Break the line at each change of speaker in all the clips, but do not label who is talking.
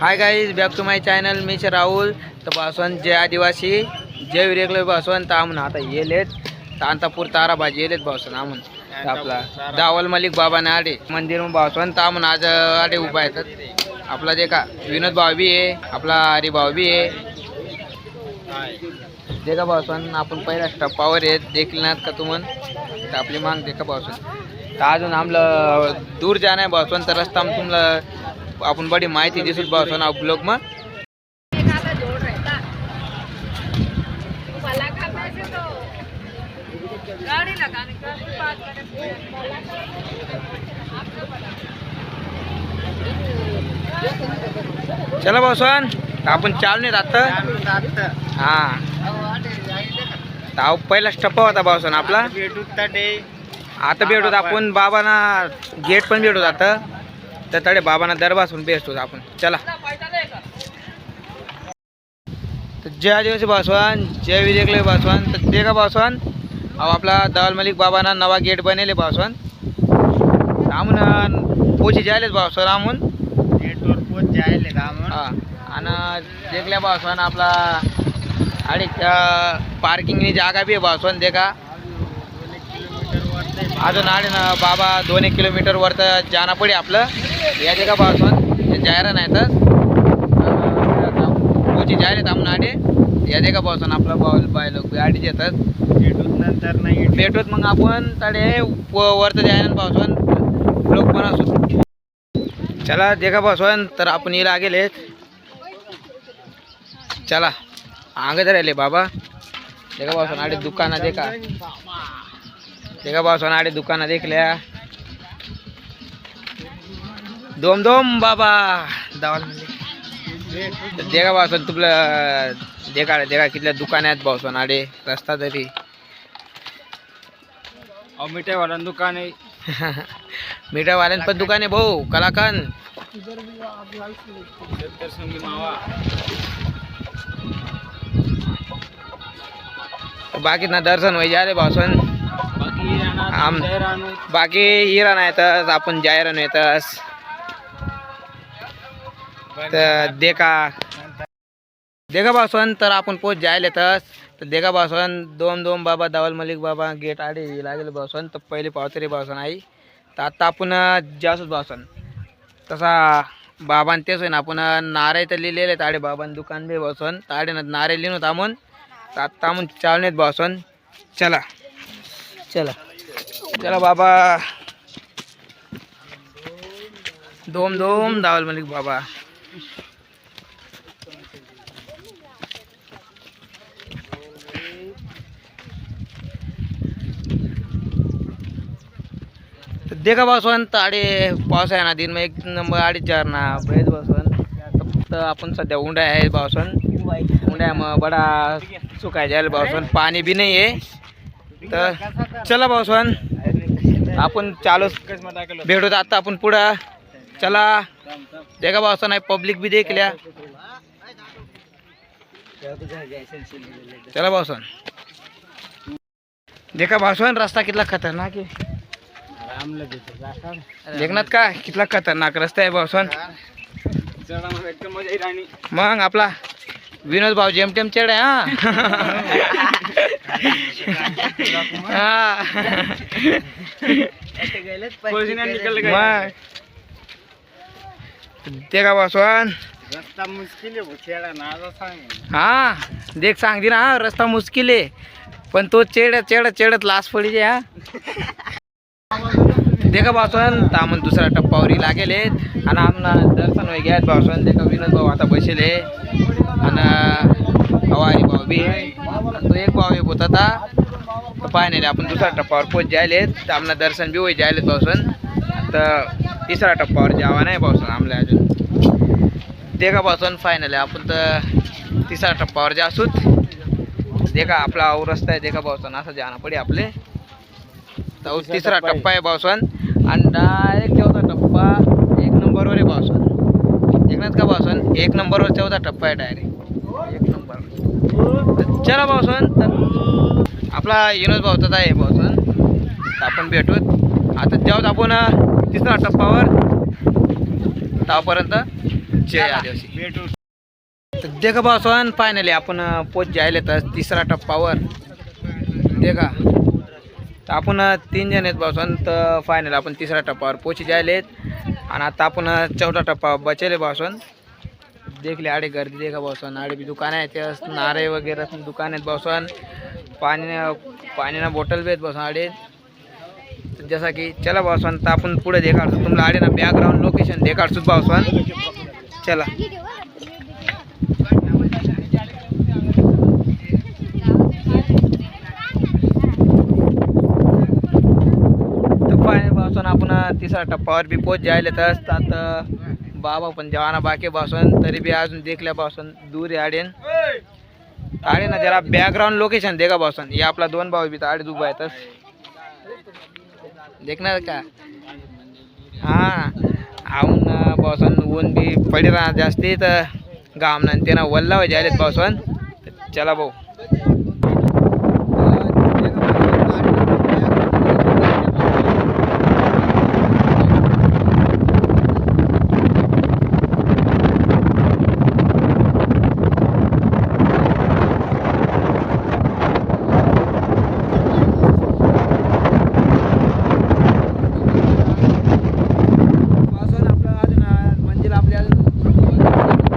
Hi guys back to my channel मी राहुल. तर बासवन जय आदिवासी जय विरेकले बासवन तर आमून आता येलेत. तांतापूर ताराबाजी येलेत बासवन आमून आपला दावल मलिक बाबा आडे मंदिर तर आमून आज आडे उभा येतात आपला जे का विनोद भाऊ बी आहे आपला हरिभाऊ बी आहे. जे का बासवन आपण पहिल्या टप्पावर येत देखील नात का तुमन तर आपली मांग देखा बासवन तर अजून आमलं दूर जाणार बासवन तर रस्ता तुम्हाला आपण बडी बासवन आप ब्लॉग मग चला बासवन आपण चाल नाही राहत. हा. पहिला टप्पा होता बासवन आपला. आता भेटूत आपण बाबांना गेट पण भेटूत आता तर तडे बाबांना दरबासून भेटतो आपण. चला. तर जय आदिवासी बासवान जय विजयकले बासवान तर ते का बासवान? अहो आपला दवाल मलिक बाबांना नवा गेट बनेले बासवान. आमून पोची जायलेच बासवान आमून हा. आणि देखल्या बासवान आपला आणि पार्किंगनी जागा बी आहे बासवान दे का अजून आडे ना बाबा दोन एक किलोमीटर तर जाना पडे आपलं. या बासवान जायरा नाही तर. पोची जायले थांबून आडे या बासवान आपला बाल बाय लोक आडीच येतात
नंतर नाही.
भेटत मग आपण तडे व- वरतं जायला पावसान लोक पण असू. चला देखा पावसान तर आपण येला गेले. चला आगे राहिले बाबा. देखा पावसान आडे दुकाना देखा देखा पावसान आडे दुकाना देखल्या. दोम दोम बाबा दावाल तर देखा पावसान तुला देखा देखा कितल्या दुकान आहेत पावसान आडे रस्ता तरी.
मिठाईवाला दुकान. आहे
मीठावाल्यान पण दुकान आहे भाऊ कलाकान
संगी मावा
बाकी ना दर्शन आले भाऊसन.
बाकी राहणार
आम- बाकी हिरा नाही तर आपण जायरा नाही येतस तर देखा. देखा भाऊसन तर आपण पोच जायला येतस तर देखा भाऊसन दोन दोन बाबा दावल मलिक बाबा गेट आडे लागेल भाऊसन. तर पहिले पावतरी भाऊसन आई. तर आता आपण जासूच भाऊसन. तसा बाबान तेच होय ना आपण नारे तर लिहिलेले ताडे बाबान दुकान बी भाऊसन. ताडे ना नारे लिहिणं थांबून तर आत्ता आपण चालण्यात भाऊसन. चला. चला. चला बाबा. दोम दोम दावल मलिक बाबा. देखा देखा तर अडे पाऊस आहे ना दिन मग एक नंबर अडीच चार ना बैस बसवन फक्त आपण सध्या उंड्या आहे बावसन उंड्या मग बडा सुकाय जायला बावसन पाणी बी नाही आहे तर चला बावसन आपण चालू भेटूत आता आपण पुढं. चला. देखा बावसन आहे पब्लिक बी देखल्या चला बावसन देखा बावसन रस्ता कितला खतरनाक आहे. देखनात का? कितला खतरनाक रस्ता आहे
आणि
मग आपला विनोद भाऊ जेमटेम चढ आहे हा. ते का बासवान
रस्ता मुश्किल आहे छेडा ना आता सांग
हा देख सांगते ना रस्ता मुश्किल आहे. पण तो चेडत चेडत चेडत लास पडी हा. देखा बासवान तर आपण दुसऱ्या टप्पावरी लागेल आणि आमना दर्शन वय घ्यात बासवान देखा विनोद भाऊ आता बसेले आणि हवारी भाऊ बी. तो एक भाऊ एक होता तर पाहणे आपण दुसऱ्या टप्प्यावर पोच जायले तर आमना दर्शन बी होई जायले पावसन तर तिसऱ्या टप्प्यावर जावा नाही पावसन आमल्या अजून. ते का पासून फायनल आहे आपण तर तिसऱ्या टप्प्यावर जासूत. देखा आपला रस्ता आहे देखा पावसन असं जाणं पडे आपले. तर तिसरा टप्पा आहे. पावसन आणि डायरेक्ट चौथा टप्पा एक नंबरवर आहे पावसन एकनाच का पावसन एक नंबरवर चौथा टप्पा आहे डायरेक्ट एक नंबर. चला पावसन तर आपला विनोद भाऊ तर आहे पावसन तर आपण भेटूत आता जेव्हा आपण तिसरा टप्पावर. तावपर्यंत जय आदिवासी.
भेटू
तर देखा भाऊसन फायनली आपण पोच जायले तर तिसरा टप्पावर. देखा. तर आपण तीन जण आहेत भाऊसन तर फायनल आपण तिसऱ्या टप्पावर पोची जायलेत आणि आता आपण चौथा टप्पा बचेले भाऊसन देखले आडे गर्दी देखा भाऊसन आडे बी दुकान आहे ते नारे वगैरे दुकान आहेत भाऊसन पाणी पाण्यानं बॉटल बी आहेत भाऊसन आडे. जसा की चला भाऊसन तर आपण पुढे देखाडतो तुम्हाला आडे ना बॅकग्राऊंड लोकेशन देखाडतो भाऊसन चला तर फायनल भासून आपण तिसरा टप्पावर बी पोच जायला तर असतात बाबा पण जवाना बाकी बसून तरी बी अजून देखल्यापासून दूर आहे आडेन. आडे ना जरा बॅकग्राऊंड लोकेशन दे का भासून हे आपला दोन भाऊ बी तर आडे उभा येतच देखणार का? हां. आऊन बसून ऊन बी पडे राहणार जास्ती तर गामना ना वल्ला जायलेत बसून चला भाऊ पावसानं आपलं अजून अं, मंजिल आपली अजून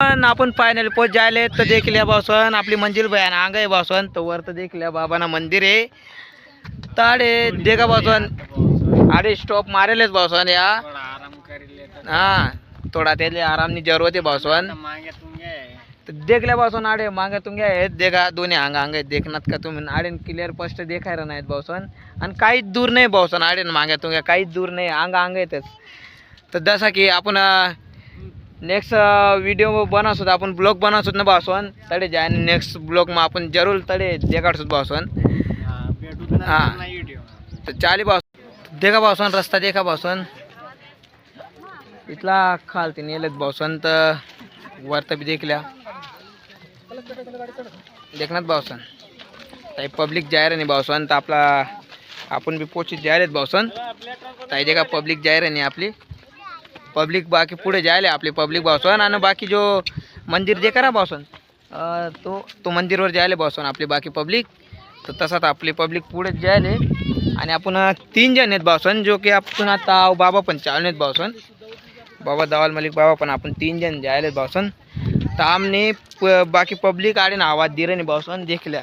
पण आपण फायनल पोच जायले तर देखील या भावसन आपली मंजिल बयान अंग आहे भावसन तर वर तर देखील या बाबांना मंदिर आहे. ताडे देगा भावसन आडे स्टॉप मारेलच भावसन या.
आराम
हा थोडा त्याले आरामनी जरूरत आहे
बासन
तर देखल्या भावसन आडे मागे तुम्ही आहेत देखा दोन्ही अंग अंग आहेत देखनात का तुम्ही? आडेन क्लिअर स्पष्ट देखायला नाहीत भावसन आणि काहीच दूर नाही भावसन आडेन मागे तुम्ही काहीच दूर नाही अंग अंग येतच. तर जसा की आपण नेक्स्ट व्हिडिओ uh, बनवसोत आपण ब्लॉग बनवसोत ना भावसन तडे जाय नेक्स्ट ब्लॉग मग आपण जरूर तडे देखाडसोत भावसन
भेटू
हा.
नाही
चाली भाव देखा बासन रस्ता देखा भावसन इथला खालती नेलेत भावसन तर भी बी देखल्या. देखनात भावसन ताई पब्लिक जायर नाही बासन तर आपला आपण बी पोचीत जायलेत बासन ताई देखा पब्लिक जायर नाही आपली. पब्लिक बाकी पुढे जायला आपली पब्लिक भावसन आणि बाकी जो मंदिर देखा ना भावसन तो तो मंदिरवर जायला बसून आपली बाकी पब्लिक तर तसाच आपली पब्लिक पुढे जायले. आणि आपण तीन जण आहेत भावसन जो की आपण आता बाबा पण चालून आहेत भावसन बाबा दवाल मलिक बाबा पण आपण तीन जण जायले भावसन तर आमने प बाकी पब्लिक आडे ना आवाज दिरे नाही भावसन देखल्या.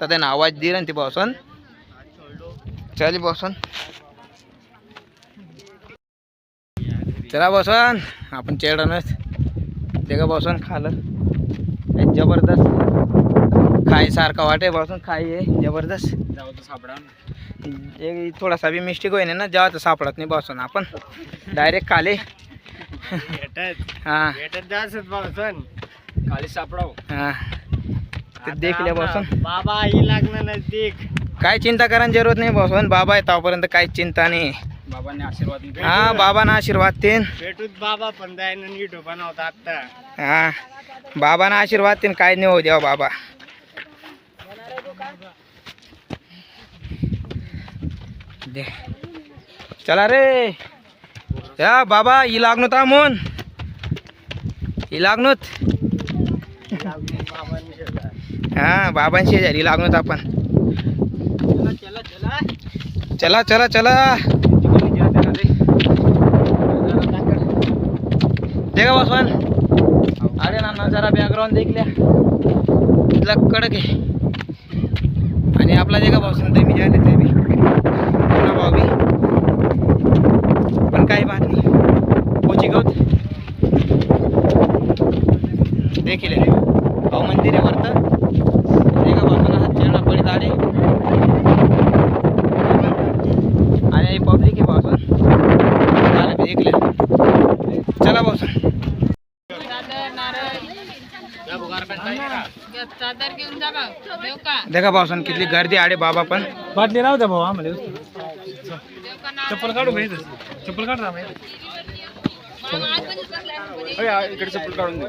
तर त्यानं आवाज दिरे ते भावसन चाली भावसन चला भावसन आपण चेडणच ते का भावसन खालं जबरदस्त. खाई सारखा वाटे भावसन खाई आहे. जबरदस्त.
जाऊ तर सापडा
एक थोडासा बी मिस्टेक होईन ना जेव्हा तर सापडत नाही बसून आपण. डायरेक्ट खाले. हां.
खाली सापडाव.
हां. ते देखल्या बसून.
बाबा ही लागणार नजदीक.
काय चिंता करायची जरूरत नाही बसून. बाबा आहे तोपर्यंत काहीच चिंता नाही.
बाबांनी आशीर्वाद
हां बाबांना आशीर्वाद देन
भेटूत बाबा पण जाईन व्हिडिओ बनवता आता
हां बाबांना आशीर्वाद देन काय नाही हो देवा बाबा दे चला रे या बाबा ही लागणूत आमोन ही लागणूत हा बाबांशी शेजारी लागणूत आपण
चला चला
चला चला चला देखा बसवान? अरे ना जरा बॅकग्राऊंड देखल्या इथला कडक आहे. आणि आपला जे का भाऊसन ते मी जायला ते बी. आपला भाऊ बी. पण काही बात नाही. पोची गवत. देखील आहे. भाऊ मंदिर आहे वरतं ते का भाऊसन हात चेडा पडीत आले आणि पब्लिक आहे भाऊसन झालं ते देखले चला भाऊसन
नारळ चादर घेऊन जा बा देऊ का?
देखा किती गर्दी आडे बाबा पण.
बाटली राहू द्या भाऊ आम्हाला
देऊ का ना?
चप्पल काढू माहिती चप्पल काढ ना. इकडे चप्पल काढून दे.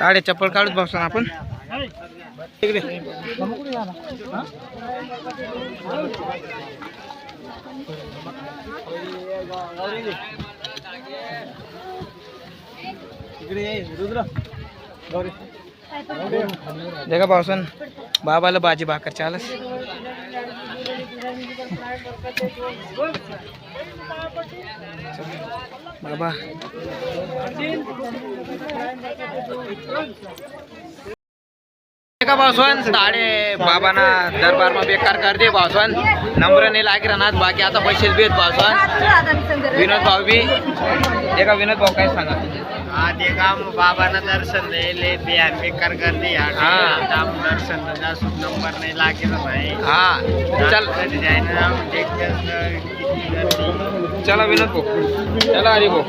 ताडे चप्पल काढूच भाऊसन आपण. देखा भाऊसन बाबाला भाजी भाकर चालस. बाबा. का भाऊसन ताडे बाबाना दरबार मा बेकार कर दे भाऊसन नंबर नाही लागे राहणार बाकी आता पैसे भेट भाऊसन विनोद भाऊ बी. एका विनोद भाऊ काय सांगा?
हा ते काम बाबांना दर्शन द्यायले ते आम्ही कर करते
हा.
दर्शन नंबर नाही लागेल नाही
हा. चल.
जायना
चला विनोद भाऊ. चला हरी भाऊ.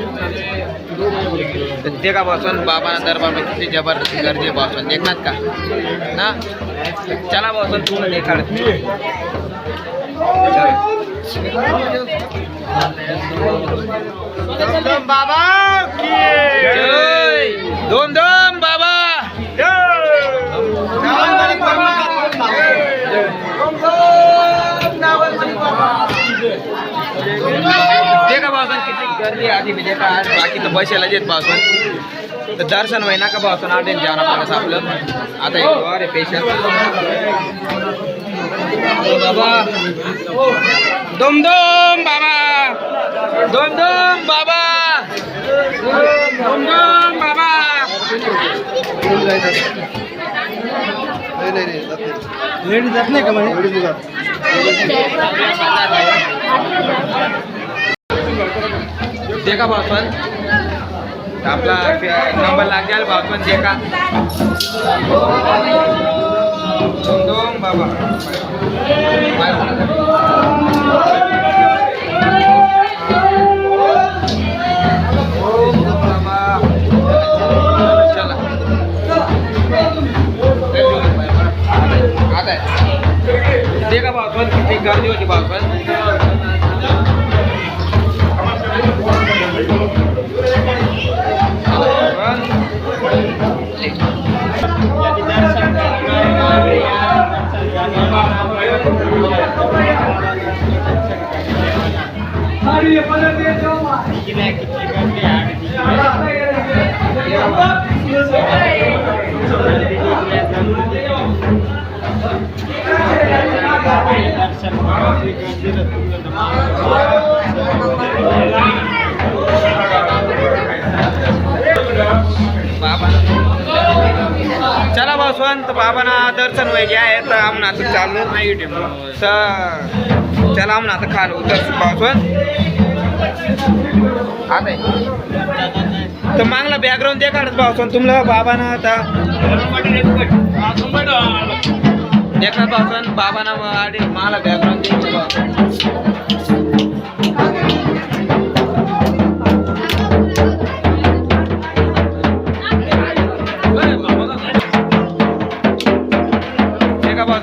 भाऊसन बाबाना दरबार मा किती जबरदस्त गर्दी भाऊसन. देखणार का? ना? चला भाऊसन तू देखाड.
बाबा की
जय. आधी बाकी तर बसायला येत भाऊसन तर दर्शन होईना का भाऊसन आठ जाणं पडस आपलं आता एक आहे पेशंट. बाबा. दोम दोम बाबा. दोम दोम बाबा. दोम दोम बाबा.
लेडीज जात नाही का म्हणे?
देखा भाऊसन आपला नंबर लागेल भाऊसन देखा दोम दोम बाबा बाबा। चला। आता आहे. देखा भाऊसन किती गर्दी होती भाऊसन
किती
चला भाऊसवंत बाबांना दर्शन वगैरे आहे तर आम्ही आता चाललो नाही तर चला आम्ही आता खाल उतर. भाऊसवंत आता तर मागला बॅकग्राऊंड दे काढत भाऊसवंत तुम्हाला बाबांना आता देखा भाऊसवंत बाबांना आडे मला बॅकग्राऊंड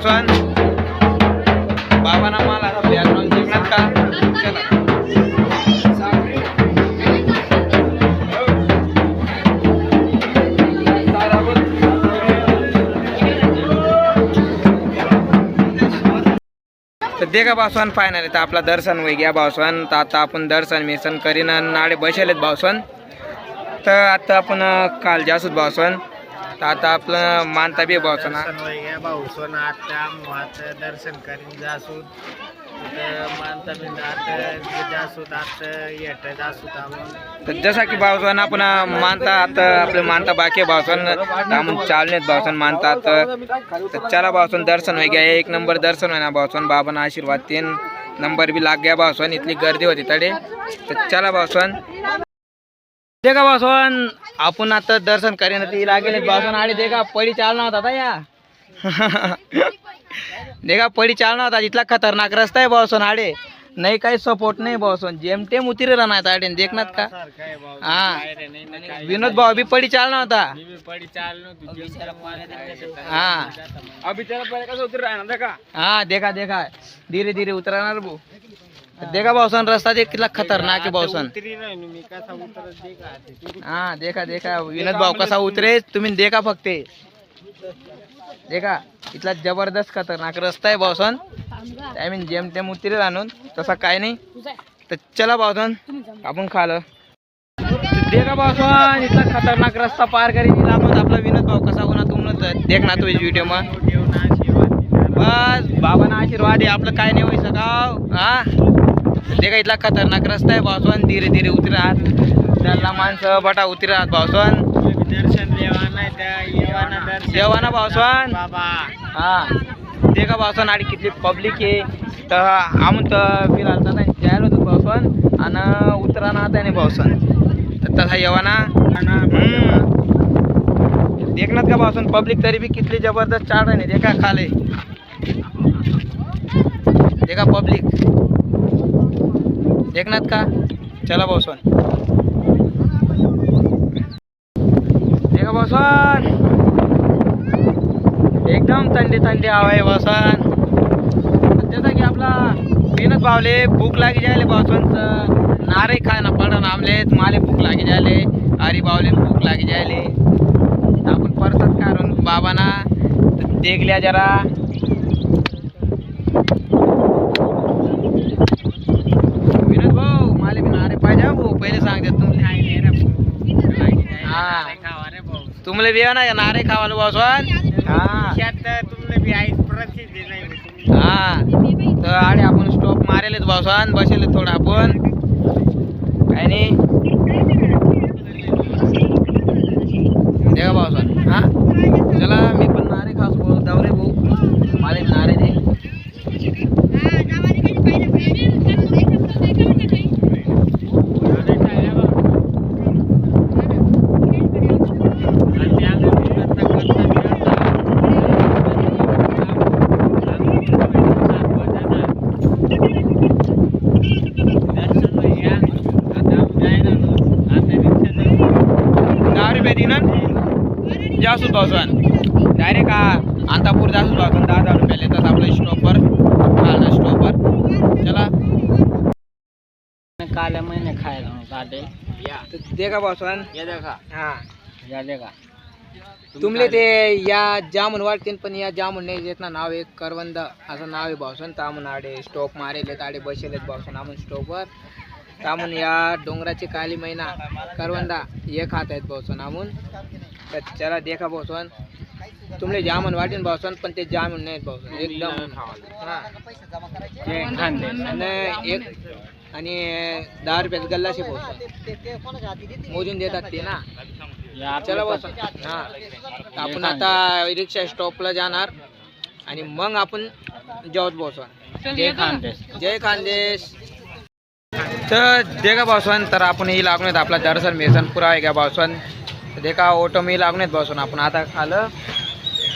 दे हे का भाऊसवान बाबांना मला आता बॅकग्राऊंड जिंकणार का? चला. तर दे का भाऊसवान फायनल तर आपला दर्शन वय घ्या भाऊसवान तर आता आपण दर्शन मिसन करीन आणि नाडे बसेलेत भाऊसवान तर आता आपण काल जासूत भाऊसवान तर आता आपलं मानता बी
दर्शन वगैरे भाऊ सोनं आता मुहात दर्शन करीन जासूत तिथं मानता बिंदा आता जासूत आता येत जासूत आपण
तर जसा की भाऊसवान आपण मानता आता आपलं मानता बाकी तर आपण चालण्यात भाऊसवान मानता तर चला भाऊसवान दर्शन होई घ्या एक नंबर दर्शन होईना भाऊसवान बाबांना आशीर्वाद तीन नंबर बी लाग गया भाऊसवान इथली गर्दी होती तडे. तर चला भाऊसवान दे का भाऊसवान आपण आता दर्शन करेन ती लागेल भाऊसवान आणि दे का पडी चालना होता आता या. देखा पडी चालना होता इथला खतरनाक रस्ता आहे भाऊसवान आडे. नाही काही सपोर्ट नाही भाऊसन जेम टेम उतरे राहणार आडेन. देखनात का?
भाऊ?
हा. विनोद भाऊ बी पडी चालना होता हा.
अभी कसं उतर राहणार का
हाँ देखा देखा. धीरे धीरे उतरणार भाऊ. देखा भाऊसन रस्ता देख कितना खतरनाक आहे भाऊसन हा देखा देखा. विनोद भाऊ कसा उतरे. तुम्ही देखा फक्त. देखा इथला जबरदस्त खतरनाक रस्ता आहे भाऊसन आय मीन जेम तेम उतरे आणून तसा काय नाही. तर चला भाऊसन आपण खाल. देखा भाऊसन इथला खतरनाक रस्ता पार करी आपण. आपला विनोद भाऊ कसा होणार तुम्हाला देख ना तो व्हिडिओमध्ये
देऊन आशीर्वाद दिला.
बस बाबांना आशीर्वाद आहे. आपलं काय नाही होई सकाव हा? ते का इथला खतरनाक रस्ता आहे भावसवन धीरे धीरे उतरत. त्याला माणसं बटा उतरत भावसवन भावसवन
बाबा.
हा. ते का भावसवन आणि किती पब्लिक आहे. तर आम्ही तर फिरायला तर जायला होतो भावसवन आणि उतराना आता नाही भावसन तर तसा येवाना. देखनात का भावसन पब्लिक तरी बी कितली जबरदस्त चाड आहे देखा खाले. देखा पब्लिक. देखनात का? चला भाऊसन देखा एकदम थंडी थंडी हवा आहे भाऊसन जसं की आपला मेहनत भावले भूक लागी जायले भाऊसन नारे खाय ना पडन आमलेत माले भूक लागी जायले आरी बावले भूक लागी जायले. आपण परसात काढून बाबांना देखल्या जरा विनोद भाऊ माले बी नारे पाहिजे हा भाऊ पहिले सांगते तुमले हा
खावा रे भाऊ
तुमले बी ना नारे खावाला भाऊसन हा
त्यात तुमने बी आईस प्रसिद्धी नाही तुम्ही
हा तर आणि आपण स्टॉप मारेलच भाऊसन बसेल थोडं आपण काय नाही देवा भाऊसन हा चला मी पण नारे खास भाऊ दौरे भाऊ माले नारे दे दहा रुपये दिनं जासूद भाऊसन डायरेक्ट हा अंतापूर जासूद भाऊसन दहा दहा रुपये येतात आपल्या स्टॉपवर खालना स्टॉपवर चला.
काल्या महिने खायला काटे.
तर दे का
ये देखा
हा.
या देखा
तुमले ते या जामून वाटतील पण या जामून नाही येत ना. नाव एक करवंद. असं नाव आहे भाऊसन तामून आडे स्टॉप मारेले ताडे बसेलेत भाऊसन आमून स्टॉपवर तामून या डोंगराची काली मैना. करवंदा हे खात आहेत भाऊसन आमून. तर चला देखा भाऊसन तुमले जामून वाटेन भाऊसन पण ते जामून नाहीत भाऊसन एकदम. हा. आणि एक आणि दहा रुपयात गल्लाशे भाऊसन मोजून देतात ते ना. चला बस हा. आपण आता रिक्षा स्टॉपला जाणार. आणि मग आपण जेवत बसवा
जय
जय खानदेश. तर देखा भावसन तर आपण ही लागून आहेत आपला दर्शन मेसन पुरा आहे का भावसन देखा ऑटो मी लागून आहेत भावसन आपण आता खालं.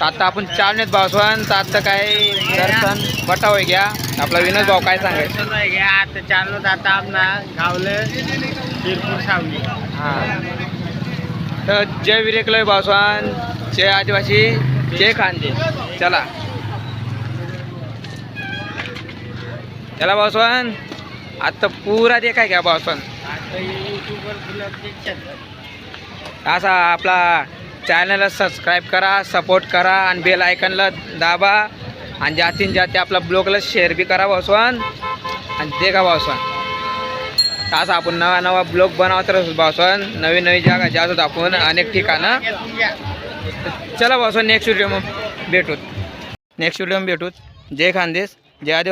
तर आता आपण चालण्यात भावसन तर आता काय दर्शन बटाव घ्या. आपला विनोद भाऊ काय सांगायचं
आता चाललो आता आमना गावलं शिरपूर सावली.
हा. तर जय विरेकलय भावसान जय आदिवासी. जय खानदेश. चला. चला भावसान आता पुरा काय घ्या भावसान
आता
असा आपला चॅनलला सबस्क्राईब करा सपोर्ट करा आणि बेल आयकनला दाबा. आणि जातीन जाती आपला ब्लॉगला शेअर बी करा भावसान आणि देखा का भावसान असा आपण नवा नवा ब्लॉग बनवत राहतो भावसान नवीन नवीन जागा जातो आपण अनेक ठिकाणं. चला भावसान नेक्स्ट व्हिडिओ मग भेटूत. नेक्स्ट व्हिडिओ भेटूत. जय खानदेश जय आदिवासी.